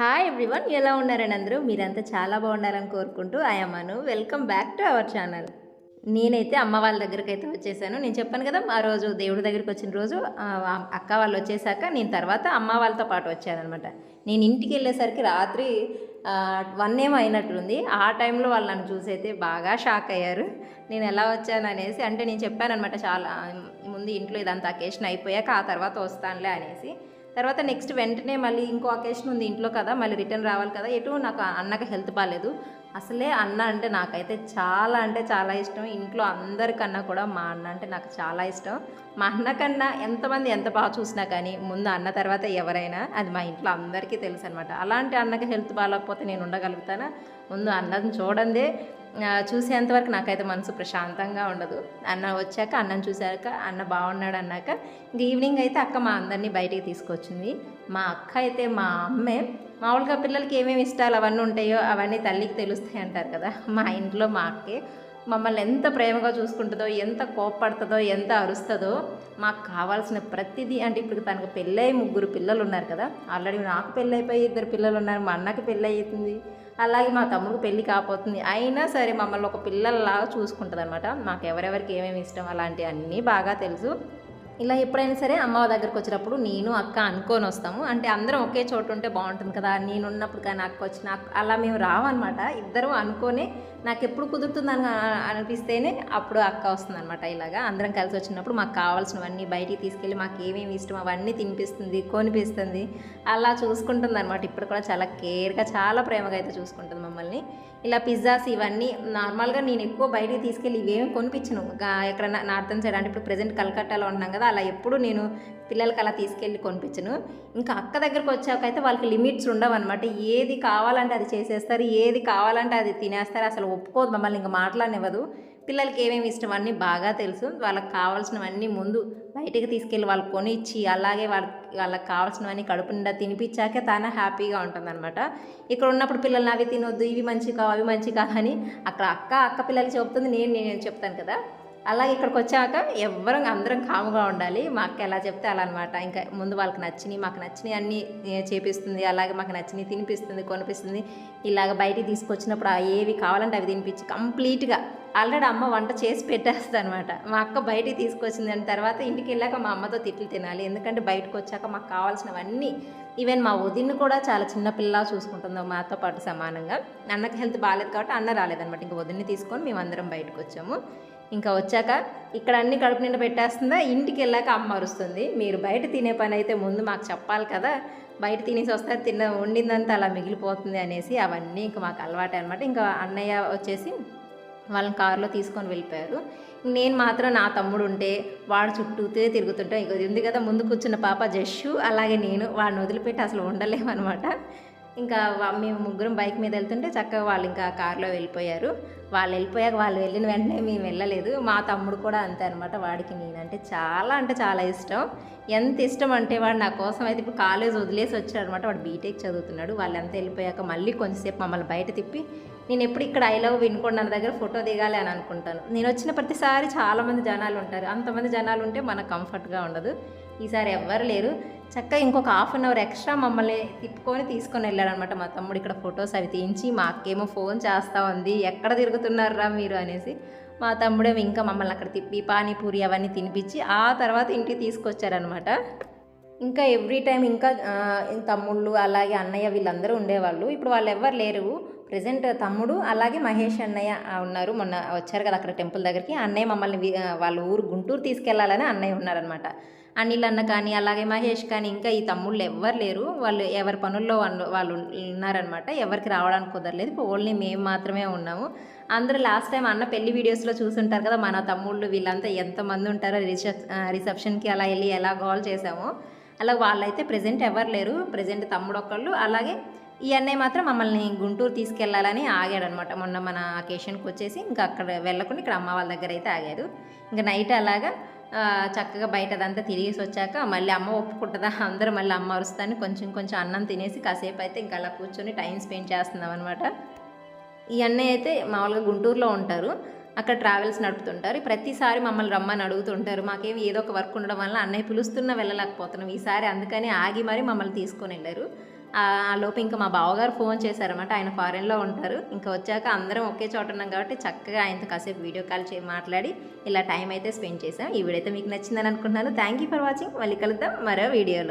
Hi everyone ఎలా ఉన్నారని అందరూ? మీరంతా చాలా బాగుండాలని కోరుకుంటూ ఆయమ్మను welcome back to our channel నేనైతే అమ్మ వాళ్ళ దగ్గరికి అయితే వచ్చేసాను. నేను చెప్పాను కదా ఆ రోజు దేవుడి దగ్గరికి వచ్చిన రోజు అక్క వాళ్ళు వచ్చేసాక నేను తర్వాత అమ్మ వాళ్ళతో పాటు వచ్చానమాట నేను ఇంటికి వెళ్ళేసరికి రాత్రి వన్ ఏమో అయినట్లుంది ఆ టైంలో వాళ్ళు నన్ను చూసి అయితే బాగా షాక్ అయ్యారు. నేను ఎలా వచ్చాను అనేసి అంటే నేను చెప్పానమాట చాలా ముందు ఇంట్లో ఇదంతా అకేషన్ అయిపోయాక ఆ తర్వాత వస్తానులే అనేసి. తర్వాత నెక్స్ట్ వెంటనే మళ్ళీ ఇంకో అకేషన్ ఉంది ఇంట్లో కదా మళ్ళీ రిటర్న్ రావాలి కదా ఎటు నాకు అన్నకి హెల్త్ బాగాలేదు అసలే అన్న అంటే నాకైతే చాలా అంటే చాలా ఇష్టం. ఇంట్లో అందరికన్నా కూడా మా అన్న అంటే నాకు చాలా ఇష్టం. మా అన్న కన్నా ఎంతమంది ఎంత బాగా చూసినా కానీ ముందు అన్న తర్వాత ఎవరైనా అది మా ఇంట్లో అందరికీ తెలుసు అనమాట అలాంటి అన్నకి హెల్త్ బాగాలేకపోతే నేను ఉండగలుగుతానా? ముందు అన్నని చూడందే చూసేంతవరకు నాకైతే మనసు ప్రశాంతంగా ఉండదు. అన్న వచ్చాక అన్నం చూశాక అన్న బాగున్నాడు అన్నాక ఇంక ఈవినింగ్ అయితే అక్క మా అందరినీ బయటికి తీసుకొచ్చింది. మా అక్క అయితే మా అమ్మే మామూలుగా పిల్లలకి ఏమేమి ఇష్టాలు అవన్నీ ఉంటాయో అవన్నీ తల్లికి తెలుస్తాయి అంటారు కదా. మా ఇంట్లో మా అక్కే మమ్మల్ని ఎంత ప్రేమగా చూసుకుంటుందో ఎంత కోప్పడుతుందో ఎంత అరుస్తుందో మాకు కావాల్సిన ప్రతిదీ అంటే ఇప్పుడు తనకు పెళ్ళై ముగ్గురు పిల్లలు ఉన్నారు కదా. ఆల్రెడీ నాకు పెళ్ళైపోయి ఇద్దరు పిల్లలు ఉన్నారు మా అన్నకి పెళ్ళి అవుతుంది అలాగే మా తమ్ముడికి పెళ్ళి కాపోతుంది అయినా సరే మమ్మల్ని ఒక పిల్లల్లాగా చూసుకుంటుంది అనమాట మాకు ఎవరెవరికి ఏమేమి ఇష్టం అలాంటివి అన్నీ బాగా తెలుసు. ఇలా ఎప్పుడైనా సరే అమ్మ దగ్గరికి వచ్చినప్పుడు నేను అక్క అనుకొని వస్తాము. అంటే అందరం ఒకే చోటు ఉంటే బాగుంటుంది కదా. నేను ఉన్నప్పుడు కానీ అక్క వచ్చి నాకు అలా మేము రావన్నమాట. ఇద్దరం అనుకొని నాకు ఎప్పుడు కుదురుతుంది అని అనిపిస్తేనే అప్పుడు అక్క వస్తుంది అనమాట ఇలాగా. అందరం కలిసి వచ్చినప్పుడు మాకు కావాల్సినవన్నీ బయటికి తీసుకెళ్ళి మాకు ఏమేమి ఇష్టం అవన్నీ తినిపిస్తుంది కొనిపిస్తుంది. అలా చూసుకుంటుంది అనమాట ఇప్పుడు కూడా చాలా కేర్గా చాలా ప్రేమగా అయితే చూసుకుంటుంది మమ్మల్ని. ఇలా పిజ్జాస్ ఇవన్నీ నార్మల్గా నేను ఎక్కువ బయటికి తీసుకెళ్ళి ఇవేమి కొనిపించను. ఎక్కడ ఎక్కడన్నా నార్థన్ సైడ్ అంటే ఇప్పుడు ప్రజెంట్ కలకట్టాలో ఉన్నాం కదా అలా ఎప్పుడు నేను పిల్లలకి అలా తీసుకెళ్ళి కొనిపించను. ఇంకా అక్క దగ్గరకు వచ్చాక అయితే వాళ్ళకి లిమిట్స్ ఉండవు అనమాట ఏది కావాలంటే అది చేసేస్తారు ఏది కావాలంటే అది తినేస్తారు. అసలు ఒప్పుకోదు మమ్మల్ని ఇంకా మాట్లాడనివ్వదు. పిల్లలకి ఏమేమి ఇష్టం అన్నీ బాగా తెలుసు. వాళ్ళకి కావాల్సినవన్నీ ముందు బయటికి తీసుకెళ్ళి వాళ్ళు కొని ఇచ్చి అలాగే వాళ్ళకి వాళ్ళకి కావాల్సినవన్నీ కడుపు నిండా తినిపించాకే తానే హ్యాపీగా ఉంటుందన్నమాట. ఇక్కడ ఉన్నప్పుడు పిల్లల్ని అవి తినొద్దు ఇవి మంచి కావు అవి మంచి కావు అని అక్కడ అక్క అక్క పిల్లలు చెబుతుంది నేను నేను చెప్తాను కదా. అలాగే ఇక్కడికి వచ్చాక ఎవ్వరం అందరం కాముగా ఉండాలి. మా అక్క ఎలా చెప్తే అలా అనమాట ఇంకా ముందు వాళ్ళకి నచ్చినాయి మాకు నచ్చినవి అన్నీ చేపిస్తుంది అలాగే మాకు నచ్చినవి తినిపిస్తుంది కొనిపిస్తుంది. ఇలాగ బయటికి తీసుకొచ్చినప్పుడు ఏవి కావాలంటే అవి తినిపించి కంప్లీట్గా ఆల్రెడీ అమ్మ వంట చేసి పెట్టేస్తుంది అనమాట మా అక్క బయటికి తీసుకొచ్చింది అని తర్వాత ఇంటికి వెళ్ళాక మా అమ్మతో తిట్లు తినాలి. ఎందుకంటే బయటకు వచ్చాక మాకు కావాల్సినవన్నీ ఈవెన్ మా వదిన్ని కూడా చాలా చిన్నపిల్ల చూసుకుంటుందో చూసుకుంటుంది మాతో పాటు సమానంగా. అన్నకి హెల్త్ బాగాలేదు కాబట్టి అన్న రాలేదనమాట ఇంకా వదిన్ని తీసుకొని మేము అందరం బయటకు వచ్చాము ఇంకా వచ్చాక ఇక్కడ అన్ని కడుపు నిండా పెట్టేస్తుందా? ఇంటికి వెళ్ళాక అమ్మ అరుస్తుంది. మీరు బయట తినే పని అయితే ముందు మాకు చెప్పాలి కదా. బయట తినేసి వస్తే తిన్న వండిందంతా అలా మిగిలిపోతుంది అనేసి అవన్నీ ఇంకా మాకు అలవాటే అనమాట ఇంకా అన్నయ్య వచ్చేసి వాళ్ళని కారులో తీసుకొని వెళ్ళిపోయారు. నేను మాత్రం నా తమ్ముడు ఉంటే వాడు చుట్టూతే తిరుగుతుంటాం. ఇంకొద్ది ఉంది కదా ముందు కూర్చున్న పాప జస్సు అలాగే నేను. వాడిని వదిలిపెట్టి అసలు ఉండలేమన్నమాట. ఇంకా మేము ముగ్గురం బైక్ మీద వెళ్తుంటే చక్కగా వాళ్ళు ఇంకా కారులో వెళ్ళిపోయారు. వాళ్ళు వెళ్ళిపోయాక వాళ్ళు వెళ్ళిన వెంటనే మేము వెళ్ళలేదు. మా తమ్ముడు కూడా అంతే అనమాట వాడికి నేనంటే చాలా అంటే చాలా ఇష్టం. ఎంత ఇష్టం అంటే వాడు నా కోసం అయితే ఇప్పుడు కాలేజ్ వదిలేసి వచ్చాడు అనమాట వాడు బీటెక్ చదువుతున్నాడు. వాళ్ళు అంతా వెళ్ళిపోయాక మళ్ళీ కొంచెంసేపు మమ్మల్ని బయట తిప్పి నేను ఎప్పుడు ఇక్కడ ఐ లవ్ వినుకొండ దగ్గర ఫోటో దిగాలి అని అనుకుంటాను. నేను వచ్చిన ప్రతిసారి చాలామంది జనాలు ఉంటారు. అంతమంది జనాలు ఉంటే మనకు కంఫర్ట్గా ఉండదు. ఈసారి ఎవ్వరు లేరు. చక్కగా ఇంకొక హాఫ్ అన్ అవర్ ఎక్స్ట్రా మమ్మల్ని తిప్పుకొని తీసుకొని వెళ్ళాడనమాట మా తమ్ముడు. ఇక్కడ ఫొటోస్ అవి తీయించి మా అక్కేమో ఫోన్ చేస్తూ ఉంది. ఎక్కడ తిరుగుతున్నారా మీరు అనేసి మా తమ్ముడేమో ఇంకా మమ్మల్ని అక్కడ తిప్పి పానీపూరి అవన్నీ తినిపించి ఆ తర్వాత ఇంటికి తీసుకొచ్చారనమాట ఇంకా ఎవ్రీ టైం ఇంకా తమ్ముళ్ళు అలాగే అన్నయ్య వీళ్ళందరూ ఉండేవాళ్ళు. ఇప్పుడు వాళ్ళు ఎవ్వరు లేరు. ప్రజెంట్ తమ్ముడు అలాగే మహేష్ అన్నయ్య ఉన్నారు. మొన్న వచ్చారు కదా అక్కడ టెంపుల్ దగ్గరికి. అన్నయ్య మమ్మల్ని వాళ్ళ ఊరు గుంటూరు తీసుకెళ్ళాలని అన్నయ్య ఉన్నారనమాట అనిల్ అన్న కానీ అలాగే మహేష్ కానీ ఇంకా ఈ తమ్ముళ్ళు ఎవ్వరు లేరు. వాళ్ళు ఎవరి పనుల్లో వాళ్ళు వాళ్ళు ఉన్నారనమాట ఎవరికి రావడానికి కుదరలేదు. ఓన్లీ మేము మాత్రమే ఉన్నాము. అందరూ లాస్ట్ టైం అన్న పెళ్ళి వీడియోస్లో చూసుంటారు కదా మన తమ్ముళ్ళు వీళ్ళంతా ఎంతమంది ఉంటారో రిసెప్ రిసెప్షన్కి అలా వెళ్ళి ఎలా కాల్ చేసామో అలా వాళ్ళైతే ప్రజెంట్ ఎవరు లేరు. ప్రజెంట్ తమ్ముడు ఒకళ్ళు అలాగే ఈ అన్నయ్య మాత్రం మమ్మల్ని గుంటూరు తీసుకెళ్ళాలని ఆగాడనమాట. మొన్న మన అకేషన్కి వచ్చేసి ఇంకా అక్కడ వెళ్ళకుండా ఇక్కడ అమ్మ వాళ్ళ దగ్గర అయితే ఆగారు ఇంకా నైట్ అలాగా చక్కగా చక్కగా బయటదంతా తిరిగేసి వచ్చాక మళ్ళీ అమ్మ ఒప్పుకుంటుందా అందరూ మళ్ళీ అమ్మ అరుస్తాను కొంచెం కొంచెం అన్నం తినేసి కాసేపు అయితే ఇంకా అలా కూర్చొని టైం స్పెండ్ చేస్తున్నాం అనమాట ఈ అన్నయ్య అయితే మామూలుగా గుంటూరులో ఉంటారు అక్కడ ట్రావెల్స్ నడుపుతుంటారు. ప్రతిసారి మమ్మల్ని రమ్మని అడుగుతుంటారు మాకేమి ఏదో ఒక వర్క్ ఉండడం వల్ల అన్నయ్య పిలుస్తున్నా వెళ్ళలేకపోతున్నాం. ఈసారి అందుకని ఆగి మరీ మమ్మల్ని తీసుకొని వెళ్ళారు. లోపు ఇంకా మా బావగారు ఫోన్ చేశారన్నమాట. ఆయన ఫారెన్లో ఉంటారు. ఇంకా వచ్చాక అందరం ఒకే చోట ఉన్నాం కాబట్టి చక్కగా ఆయనతో కాసేపు వీడియో కాల్ చే మాట్లాడి ఇలా టైం అయితే స్పెండ్ చేశాం. ఈ వీడియో అయితే మీకు నచ్చిందని అనుకుంటున్నాను. థ్యాంక్ యూ ఫర్ వాచింగ్ మళ్ళీ కలుద్దాం మరో వీడియోలో.